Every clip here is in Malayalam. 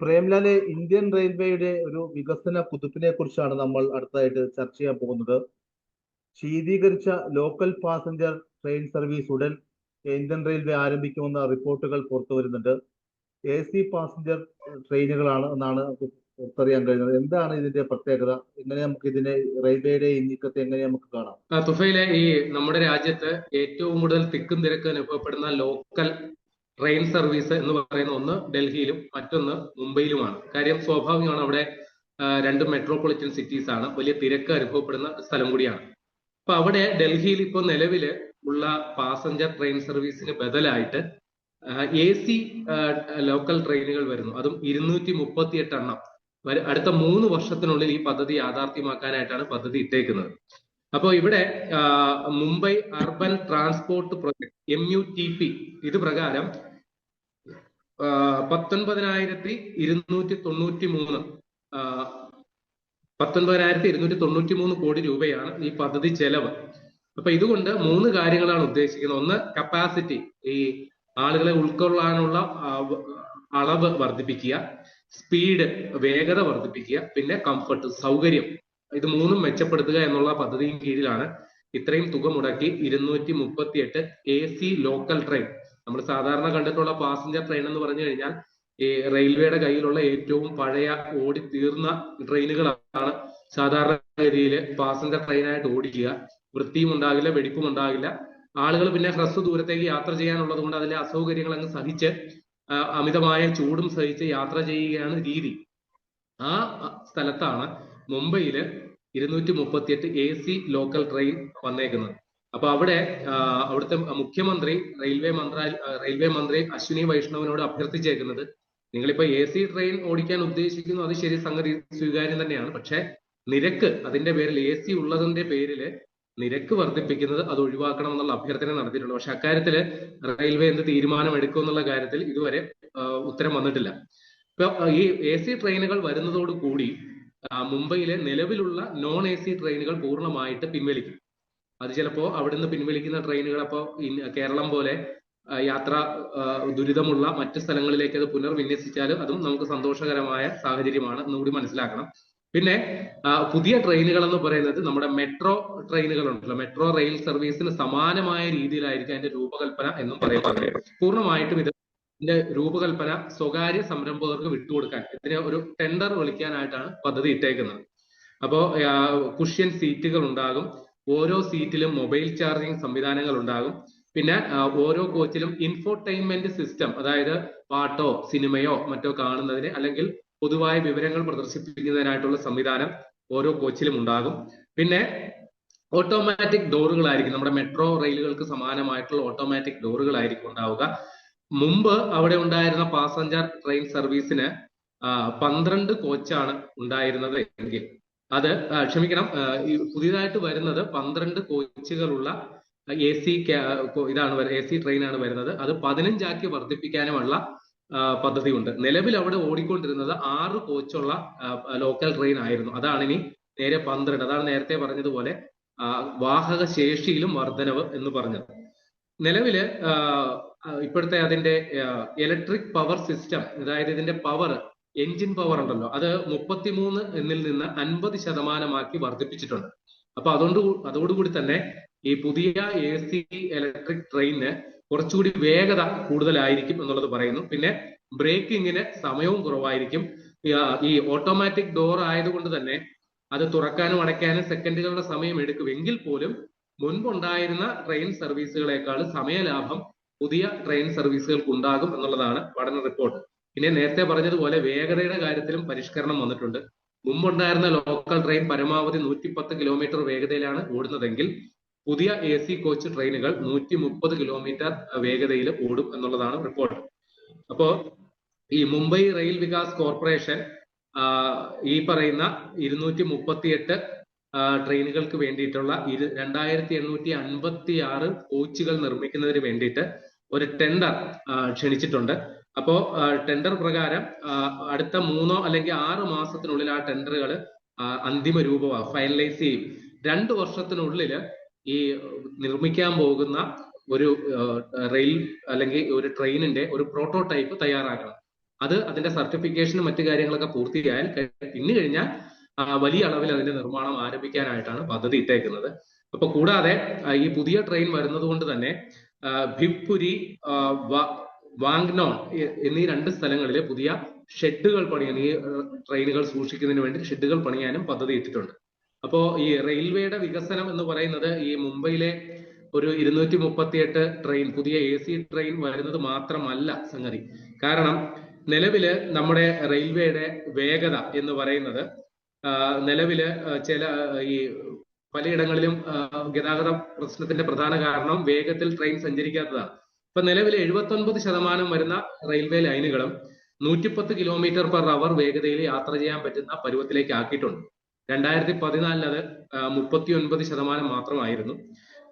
പ്രേംലാലെ ഇന്ത്യൻ റെയിൽവേയുടെ ഒരു വികസന കുതിപ്പിനെ കുറിച്ചാണ് നമ്മൾ അടുത്തതായിട്ട് ചർച്ച ചെയ്യാൻ പോകുന്നത്. ശീതീകരിച്ച ലോക്കൽ പാസഞ്ചർ ട്രെയിൻ സർവീസ് ഉടൻ ഇന്ത്യൻ റെയിൽവേ ആരംഭിക്കുമെന്ന റിപ്പോർട്ടുകൾ പുറത്തു വരുന്നുണ്ട്. എ സി പാസഞ്ചർ ട്രെയിനുകളാണ് എന്നാണ് പുറത്തറിയാൻ കഴിഞ്ഞത്. എന്താണ് ഇതിന്റെ പ്രത്യേകത? എങ്ങനെ നമുക്ക് ഇതിനെ റെയിൽവേയുടെ ഈ നീക്കത്തെ എങ്ങനെ നമുക്ക് കാണാം? തുഫയിലെ ഈ നമ്മുടെ രാജ്യത്ത് ഏറ്റവും കൂടുതൽ തിക്കും തിരക്കും അനുഭവപ്പെടുന്ന ലോക്കൽ ട്രെയിൻ സർവീസ് എന്ന് പറയുന്ന ഒന്ന് ഡൽഹിയിലും മറ്റൊന്ന് മുംബൈയിലുമാണ്. കാര്യം സ്വാഭാവികമാണ് അവിടെ രണ്ട് മെട്രോപൊളിറ്റൻ സിറ്റീസ് ആണ്. വലിയ തിരക്ക് അനുഭവപ്പെടുന്ന സ്ഥലം കൂടിയാണ്. അപ്പൊ അവിടെ ഡൽഹിയിൽ ഇപ്പോൾ നിലവിൽ ഉള്ള പാസഞ്ചർ ട്രെയിൻ സർവീസിന് ബദലായിട്ട് എ സി ലോക്കൽ ട്രെയിനുകൾ വരുന്നു. അതും ഇരുന്നൂറ്റി മുപ്പത്തി എട്ട് എണ്ണം അടുത്ത മൂന്ന് വർഷത്തിനുള്ളിൽ ഈ പദ്ധതി യാഥാർത്ഥ്യമാക്കാനായിട്ടാണ് പദ്ധതി ഇട്ടേക്കുന്നത്. അപ്പോൾ ഇവിടെ Mumbai urban transport project M U T P ഇത് പ്രകാരം പത്തൊൻപതിനായിരത്തി ഇരുന്നൂറ്റി തൊണ്ണൂറ്റി മൂന്ന് പത്തൊൻപതിനായിരത്തി ഇരുന്നൂറ്റി തൊണ്ണൂറ്റി മൂന്ന് കോടി രൂപയാണ് ഈ പദ്ധതി ചെലവ്. അപ്പൊ ഇതുകൊണ്ട് മൂന്ന് കാര്യങ്ങളാണ് ഉദ്ദേശിക്കുന്നത്. ഒന്ന് കപ്പാസിറ്റി ഈ ആളുകളെ ഉൾക്കൊള്ളാനുള്ള അളവ് വർദ്ധിപ്പിക്കുക സ്പീഡ് വേഗത വർദ്ധിപ്പിക്കുക പിന്നെ കംഫർട്ട് സൗകര്യം. ഇത് മൂന്നും മെച്ചപ്പെടുത്തുക എന്നുള്ള പദ്ധതിയും കീഴിലാണ് ഇത്രയും തുക മുടക്കി ഇരുന്നൂറ്റി മുപ്പത്തി എട്ട് എ സി ലോക്കൽ ട്രെയിൻ നമ്മൾ സാധാരണ കണ്ടിട്ടുള്ള പാസഞ്ചർ ട്രെയിൻ എന്ന് പറഞ്ഞു കഴിഞ്ഞാൽ ഈ റെയിൽവേയുടെ കയ്യിലുള്ള ഏറ്റവും പഴയ ഓടി തീർന്ന ട്രെയിനുകളാണ് സാധാരണ ഗതിയിൽ പാസഞ്ചർ ട്രെയിനായിട്ട് ഓടിക്കുക. വൃത്തിയും ഉണ്ടാകില്ല വെടിപ്പും ഉണ്ടാകില്ല. ആളുകൾ പിന്നെ ഹ്രസ്വ ദൂരത്തേക്ക് യാത്ര ചെയ്യാനുള്ളത് കൊണ്ട് അതിലെ അസൗകര്യങ്ങൾ അങ്ങ് സഹിച്ച് അമിതമായ ചൂടും സഹിച്ച് യാത്ര ചെയ്യുകയാണ് രീതി. ആ സ്ഥലത്താണ് മുംബൈയിൽ ഇരുന്നൂറ്റി മുപ്പത്തിയെട്ട് എ സി ലോക്കൽ ട്രെയിൻ വന്നേക്കുന്നത്. അപ്പൊ അവിടെ അവിടുത്തെ മുഖ്യമന്ത്രി റെയിൽവേ മന്ത്രാ റെയിൽവേ മന്ത്രി അശ്വിനി വൈഷ്ണവിനോട് അഭ്യർത്ഥിച്ചേക്കുന്നത് നിങ്ങളിപ്പോ എ സി ട്രെയിൻ ഓടിക്കാൻ ഉദ്ദേശിക്കുന്നു അത് ശരി സംഗതി സ്വീകാര്യം തന്നെയാണ്. പക്ഷെ നിരക്ക് അതിന്റെ പേരിൽ എ സി ഉള്ളതിന്റെ പേരിൽ നിരക്ക് വർദ്ധിപ്പിക്കുന്നത് അത് ഒഴിവാക്കണം എന്നുള്ള അഭ്യർത്ഥന നടത്തിയിട്ടുണ്ട്. പക്ഷെ അക്കാര്യത്തിൽ റെയിൽവേ എന്ത് തീരുമാനം എടുക്കും എന്നുള്ള കാര്യത്തിൽ ഇതുവരെ ഉത്തരം വന്നിട്ടില്ല. ഇപ്പൊ ഈ എ സി ട്രെയിനുകൾ വരുന്നതോടുകൂടി മുംബൈയിലെ നിലവിലുള്ള നോൺ എ സി ട്രെയിനുകൾ പൂർണമായിട്ട് പിൻവലിക്കും. അത് ചിലപ്പോ അവിടുന്ന് പിൻവലിക്കുന്ന ട്രെയിനുകൾ അപ്പോ കേരളം പോലെ യാത്ര ദുരിതമുള്ള മറ്റ് സ്ഥലങ്ങളിലേക്ക് അത് പുനർവിന്യസിച്ചാലും അതും നമുക്ക് സന്തോഷകരമായ സാഹചര്യമാണ് എന്നുകൂടി മനസ്സിലാക്കണം. പിന്നെ പുതിയ ട്രെയിനുകൾ എന്ന് പറയുന്നത് നമ്മുടെ മെട്രോ ട്രെയിനുകൾ ഉണ്ടല്ലോ മെട്രോ റെയിൽ സർവീസിന് സമാനമായ രീതിയിലായിരിക്കും അതിന്റെ രൂപകൽപ്പന എന്നും പറയുന്നത് പൂർണമായിട്ടും ഇത് ഇതിന്റെ രൂപകൽപ്പന സ്വകാര്യ സംരംഭകർക്ക് വിട്ടുകൊടുക്കാൻ ഇതിന് ഒരു ടെൻഡർ വിളിക്കാനായിട്ടാണ് പദ്ധതി ഇട്ടേക്കുന്നത്. അപ്പോ കുഷ്യൻ സീറ്റുകൾ ഉണ്ടാകും. ഓരോ സീറ്റിലും മൊബൈൽ ചാർജിങ് സംവിധാനങ്ങൾ ഉണ്ടാകും പിന്നെ ഓരോ കോച്ചിലും ഇൻഫോർടൈൻമെന്റ് സിസ്റ്റം അതായത് പാട്ടോ സിനിമയോ മറ്റോ കാണുന്നതിന് അല്ലെങ്കിൽ പൊതുവായ വിവരങ്ങൾ പ്രദർശിപ്പിക്കുന്നതിനായിട്ടുള്ള സംവിധാനം ഓരോ കോച്ചിലും ഉണ്ടാകും. പിന്നെ ഓട്ടോമാറ്റിക് ഡോറുകളായിരിക്കും നമ്മുടെ മെട്രോ റെയിലുകൾക്ക് സമാനമായിട്ടുള്ള ഓട്ടോമാറ്റിക് ഡോറുകളായിരിക്കും ഉണ്ടാവുക. മുമ്പ് അവിടെ ഉണ്ടായിരുന്ന പാസഞ്ചർ ട്രെയിൻ സർവീസിന് പന്ത്രണ്ട് കോച്ചാണ് ഉണ്ടായിരുന്നത് എങ്കിൽ അത് ക്ഷമിക്കണം. പുതിയതായിട്ട് വരുന്നത് പന്ത്രണ്ട് കോച്ചുകളുള്ള എ സി ഇതാണ് എ സി ട്രെയിനാണ് വരുന്നത്. അത് പതിനഞ്ചാക്കി വർദ്ധിപ്പിക്കാനുമുള്ള പദ്ധതി പദ്ധതിയുണ്ട്. നിലവിൽ അവിടെ ഓടിക്കൊണ്ടിരുന്നത് ആറ് കോച്ചുള്ള ലോക്കൽ ട്രെയിൻ ആയിരുന്നു അതാണ് ഇനി നേരെ പന്ത്രണ്ട്. അതാണ് നേരത്തെ പറഞ്ഞതുപോലെ വാഹക ശേഷിയിലും വർധനവ് എന്ന് പറഞ്ഞത്. നിലവിൽ ഇപ്പോഴത്തെ അതിന്റെ ഇലക്ട്രിക് പവർ സിസ്റ്റം അതായത് ഇതിന്റെ പവർ എഞ്ചിൻ പവർ ഉണ്ടല്ലോ അത് മുപ്പത്തിമൂന്ന് എന്നിൽ നിന്ന് അൻപത് ശതമാനമാക്കി വർദ്ധിപ്പിച്ചിട്ടുണ്ട്. അപ്പൊ അതുകൊണ്ട് അതോടുകൂടി തന്നെ ഈ പുതിയ എ സി ഇലക്ട്രിക് ട്രെയിനിന് കുറച്ചുകൂടി വേഗത കൂടുതലായിരിക്കും എന്നുള്ളത് പറയുന്നു. പിന്നെ ബ്രേക്കിങ്ങിന് സമയവും കുറവായിരിക്കും. ഈ, ഓട്ടോമാറ്റിക് ഡോർ ആയതുകൊണ്ട് തന്നെ അത് തുറക്കാനും അടയ്ക്കാനും സെക്കൻഡുകളുടെ സമയം എടുക്കുമെങ്കിൽ പോലും മുൻപുണ്ടായിരുന്ന ട്രെയിൻ സർവീസുകളെക്കാൾ സമയലാഭം പുതിയ ട്രെയിൻ സർവീസുകൾക്ക് ഉണ്ടാകും എന്നുള്ളതാണ് പഠന റിപ്പോർട്ട് പിന്നെ നേരത്തെ പറഞ്ഞതുപോലെ വേഗതയുടെ കാര്യത്തിലും പരിഷ്കരണം വന്നിട്ടുണ്ട്. മുമ്പുണ്ടായിരുന്ന ലോക്കൽ ട്രെയിൻ പരമാവധി നൂറ്റിപ്പത്ത് കിലോമീറ്റർ വേഗതയിലാണ് ഓടുന്നതെങ്കിൽ പുതിയ എ സി കോച്ച് ട്രെയിനുകൾ നൂറ്റി മുപ്പത് കിലോമീറ്റർ വേഗതയിൽ ഓടും എന്നുള്ളതാണ് റിപ്പോർട്ട് അപ്പോ ഈ മുംബൈ റെയിൽ വികാസ് കോർപ്പറേഷൻ ഈ പറയുന്ന ഇരുന്നൂറ്റി മുപ്പത്തിയെട്ട് ട്രെയിനുകൾക്ക് വേണ്ടിയിട്ടുള്ള ഇരു രണ്ടായിരത്തി എണ്ണൂറ്റി അൻപത്തി ആറ് കോച്ചുകൾ നിർമ്മിക്കുന്നതിന് വേണ്ടിയിട്ട് ഒരു ടെൻഡർ ക്ഷണിച്ചിട്ടുണ്ട്. അപ്പോ ടെൻഡർ പ്രകാരം അടുത്ത മൂന്നോ അല്ലെങ്കിൽ ആറ് മാസത്തിനുള്ളിൽ ആ ടെൻഡറുകൾ അന്തിമ രൂപമാ ഫൈനലൈസ് ചെയ്യും. രണ്ട് വർഷത്തിനുള്ളിൽ ഈ നിർമ്മിക്കാൻ പോകുന്ന ഒരു റെയിൽ അല്ലെങ്കിൽ ഒരു ട്രെയിനിന്റെ ഒരു പ്രോട്ടോടൈപ്പ് തയ്യാറാക്കണം. അത് അതിന്റെ സർട്ടിഫിക്കേഷനും മറ്റു കാര്യങ്ങളൊക്കെ പൂർത്തിയായാൽ പിന്നെ കഴിഞ്ഞാൽ വലിയ അളവിൽ അതിന്റെ നിർമ്മാണം ആരംഭിക്കാനായിട്ടാണ് പദ്ധതി ഇട്ടേക്കുന്നത്. അപ്പൊ കൂടാതെ ഈ പുതിയ ട്രെയിൻ വരുന്നത് കൊണ്ട് തന്നെ ഭിപ്പുരി വാങ്നോൺ എന്നീ രണ്ട് സ്ഥലങ്ങളിലെ പുതിയ ഷെഡുകൾ പണിയാൻ ഈ ട്രെയിനുകൾ സൂക്ഷിക്കുന്നതിന് വേണ്ടി ഷെഡുകൾ പണിയാനും പദ്ധതി ഇട്ടിട്ടുണ്ട്. അപ്പോ ഈ റെയിൽവേയുടെ വികസനം എന്ന് പറയുന്നത് ഈ മുംബൈയിലെ ഒരു ഇരുന്നൂറ്റി മുപ്പത്തിയെട്ട് ട്രെയിൻ പുതിയ എ സി ട്രെയിൻ വരുന്നത് മാത്രമല്ല സംഗതി. കാരണം നിലവിൽ നമ്മുടെ റെയിൽവേയുടെ വേഗത എന്ന് പറയുന്നത് നിലവിൽ ചില ഈ പലയിടങ്ങളിലും ഗതാഗത പ്രശ്നത്തിന്റെ പ്രധാന കാരണം വേഗത്തിൽ ട്രെയിൻ സഞ്ചരിക്കാത്തതാണ്. ഇപ്പൊ നിലവിൽ എഴുപത്തി ഒൻപത് ശതമാനം വരുന്ന റെയിൽവേ ലൈനുകളും നൂറ്റിപ്പത്ത് കിലോമീറ്റർ പെർ അവർ വേഗതയിൽ യാത്ര ചെയ്യാൻ പറ്റുന്ന പരുവത്തിലേക്ക് ആക്കിയിട്ടുണ്ട്. രണ്ടായിരത്തി പതിനാലിൽ അത് മുപ്പത്തി ഒൻപത് ശതമാനം മാത്രമായിരുന്നു.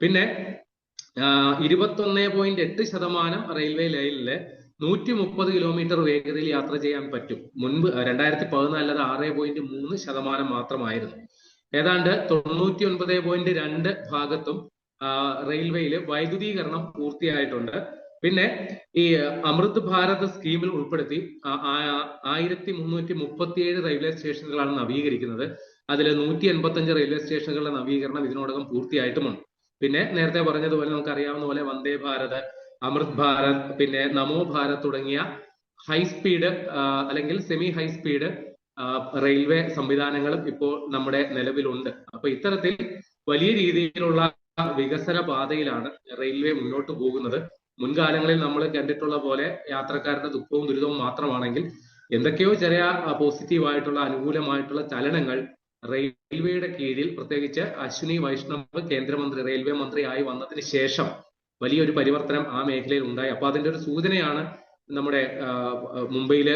പിന്നെ ഇരുപത്തൊന്ന് പോയിന്റ് എട്ട് ശതമാനം റെയിൽവേ ലൈനിലെ നൂറ്റി മുപ്പത് കിലോമീറ്റർ വേഗതയിൽ യാത്ര ചെയ്യാൻ പറ്റും. മുൻപ് രണ്ടായിരത്തി പതിനാലിൽ അത് ആറ് പോയിന്റ് മൂന്ന് ശതമാനം മാത്രമായിരുന്നു. ഏതാണ്ട് തൊണ്ണൂറ്റി ഒൻപത് പോയിന്റ് രണ്ട് ഭാഗത്തും റെയിൽവേയിൽ വൈദ്യുതീകരണം പൂർത്തിയായിട്ടുണ്ട്. പിന്നെ ഈ അമൃത് ഭാരത് സ്കീമിൽ ഉൾപ്പെടുത്തി ആയിരത്തി മുന്നൂറ്റി മുപ്പത്തിയേഴ് റെയിൽവേ സ്റ്റേഷനുകളാണ് നവീകരിക്കുന്നത്. അതിൽ നൂറ്റി എൺപത്തി അഞ്ച് റെയിൽവേ സ്റ്റേഷനുകളുടെ നവീകരണം ഇതിനോടകം പൂർത്തിയായിട്ടുമുണ്ട്. പിന്നെ നേരത്തെ പറഞ്ഞതുപോലെ നമുക്കറിയാവുന്ന പോലെ വന്ദേ ഭാരത് അമൃത് ഭാരത് പിന്നെ നമോ ഭാരത് തുടങ്ങിയ ഹൈസ്പീഡ് അല്ലെങ്കിൽ സെമി ഹൈസ്പീഡ് റെയിൽവേ സംവിധാനങ്ങളും ഇപ്പോൾ നമ്മുടെ നിലവിലുണ്ട്. അപ്പൊ ഇത്തരത്തിൽ വലിയ രീതിയിലുള്ള വികസന പാതയിലാണ് റെയിൽവേ മുന്നോട്ട് പോകുന്നത്. മുൻകാലങ്ങളിൽ നമ്മൾ കണ്ടിട്ടുള്ള പോലെ യാത്രക്കാരുടെ ദുഃഖവും ദുരിതവും മാത്രമാണെങ്കിൽ എന്തൊക്കെയോ ചെറിയ പോസിറ്റീവായിട്ടുള്ള അനുകൂലമായിട്ടുള്ള ചലനങ്ങൾ റെയിൽവേയുടെ കീഴിൽ പ്രത്യേകിച്ച് അശ്വിനി വൈഷ്ണവ് കേന്ദ്രമന്ത്രി റെയിൽവേ മന്ത്രിയായി വന്നതിന് ശേഷം വലിയൊരു പരിവർത്തനം ആ മേഖലയിൽ ഉണ്ടായി. അപ്പൊ അതിന്റെ ഒരു സൂചനയാണ് നമ്മുടെ മുംബൈയിൽ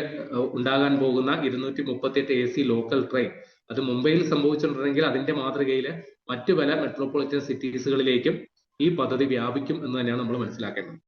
ഉണ്ടാകാൻ പോകുന്ന ഇരുന്നൂറ്റി മുപ്പത്തിയെട്ട് എ സി ലോക്കൽ ട്രെയിൻ. അത് മുംബൈയിൽ സംഭവിച്ചിട്ടുണ്ടെങ്കിൽ അതിന്റെ മാതൃകയിൽ മറ്റു പല മെട്രോപൊളിറ്റൻ സിറ്റീസുകളിലേക്കും ഈ പദ്ധതി വ്യാപിക്കും എന്ന് തന്നെയാണ് നമ്മൾ മനസ്സിലാക്കേണ്ടത്.